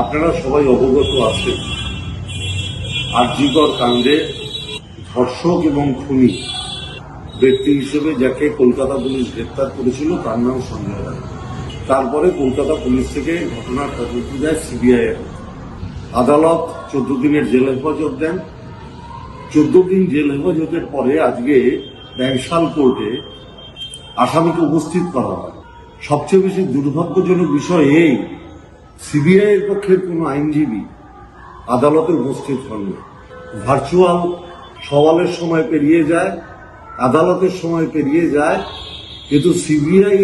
আপনারা সবাই অবগত আছেন। আরজিকর কাণ্ডে ধর্ষক এবং খুনি ব্যক্তি হিসেবে যাকে কলকাতা পুলিশ গ্রেপ্তার করেছিল, তার নাম সঞ্জয় রায়। তারপরে কলকাতা পুলিশ থেকে ঘটনার তদন্ত দেয় সিবিআই আদালত চোদ্দ দিনের জেল হেফাজত দেন। চোদ্দ দিন জেল হেফাজতের পরে আজকে ব্যাংশাল কোর্টে আসামিকে উপস্থিত করা হয়। সবচেয়ে বেশি দুর্ভাগ্যজনক বিষয় এই সিবিআই এর পক্ষের কোনো আইনজীবী আদালতে উপস্থিত হন ভার্চুয়াল সওয়ালের সময় পেরিয়ে যায়, আদালতের সময় পেরিয়ে যায়, কিন্তু সিবিআই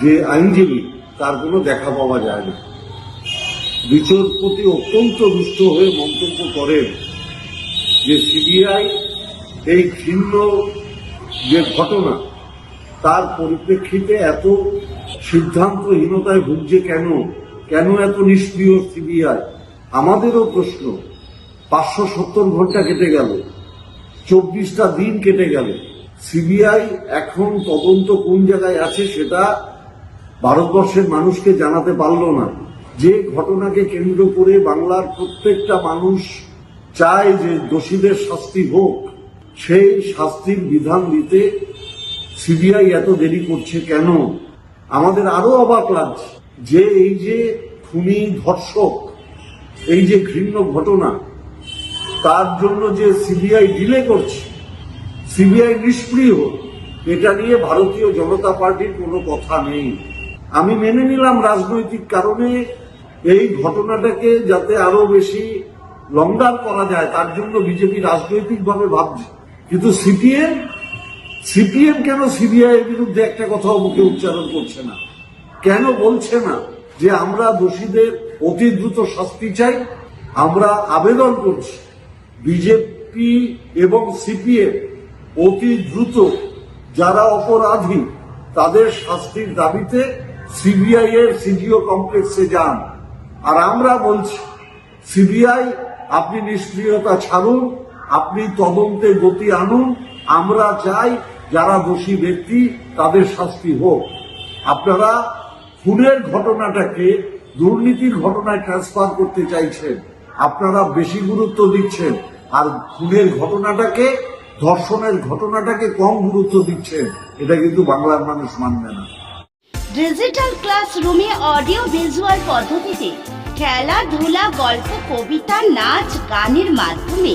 যে আইনজীবী, তার কোনো দেখা পাওয়া যায় না। বিচারপতি অত্যন্ত রুষ্ট হয়ে মন্তব্য করেন যে সিবিআই এই ঘৃণ্য যে ঘটনা তার পরিপ্রেক্ষিতে এত সিদ্ধান্তহীনতায় ভুগছে কেন? কেন এত নিষ্ক্রিয় সিবিআই? আমাদেরও প্রশ্ন। পাঁচশো সত্তর ঘণ্টা কেটে গেল। চব্বিশটা দিন কেটে গেল। সিবিআই এখন তদন্ত কোন জায়গায় আছে সেটা ভারতবর্ষের মানুষকে জানাতে পারল না। যে ঘটনাকে কেন্দ্র করে বাংলার প্রত্যেকটা মানুষ চায় যে দোষীদের শাস্তি হোক, সেই শাস্তির বিধান দিতে সিবিআই এত দেরি করছে কেন? আমাদের আরও অবাক লাগছে যে এই যে খুনি ধর্ষক, এই যে ঘৃণ্য ঘটনা, তার জন্য যে সিবিআই ডিলে করছে, সিবিআই নিষ্ক্রিয়, এটা নিয়ে ভারতীয় জনতা পার্টির কোনো কথা নেই। আমি মেনে নিলাম রাজনৈতিক কারণে এই ঘটনাটাকে যাতে আরও বেশি লঙ্গার করা যায়, তার জন্য বিজেপি রাজনৈতিকভাবে ভাবছে। কিন্তু সিপিএম সিপিএম কেন সিবিআই এর বিরুদ্ধে একটা কথাও মুখে উচ্চারণ করছে না? কেন বলছে না যে আমরা দোষীদের অতি দ্রুত শাস্তি চাই? আমরা আবেদন করছি বিজেপি এবং সিপিএম অতি দ্রুত যারা অপরাধী তাদের শাস্তির দাবিতে সিবিআই এর সিডিও কমপ্লেক্সে যান। আর আমরা বলছি, সিবিআই, আপনি নিষ্ক্রিয়তা ছাড়ুন, আপনি তদন্তে গতি আনুন, আমরা চাই যারা দোষী ব্যক্তি, তাদের শাস্তি হোক। আপনারা খুনের ঘটনাটাকে, দুর্নীতির ঘটনায় ট্রান্সফার করতে চাইছেন, আপনারা বেশি গুরুত্ব দিচ্ছেন, আর খুনের ঘটনাটাকে, ধর্ষণের ঘটনাটাকে কম গুরুত্ব দিচ্ছেন, এটা কিন্তু বাংলার মানুষ মানবে না। ডিজিটাল ক্লাস ক্লাসরুমে অডিও ভিজুয়াল পদ্ধতিতে খেলাধুলা, গল্প, কবিতা, নাচ, গানের মাধ্যমে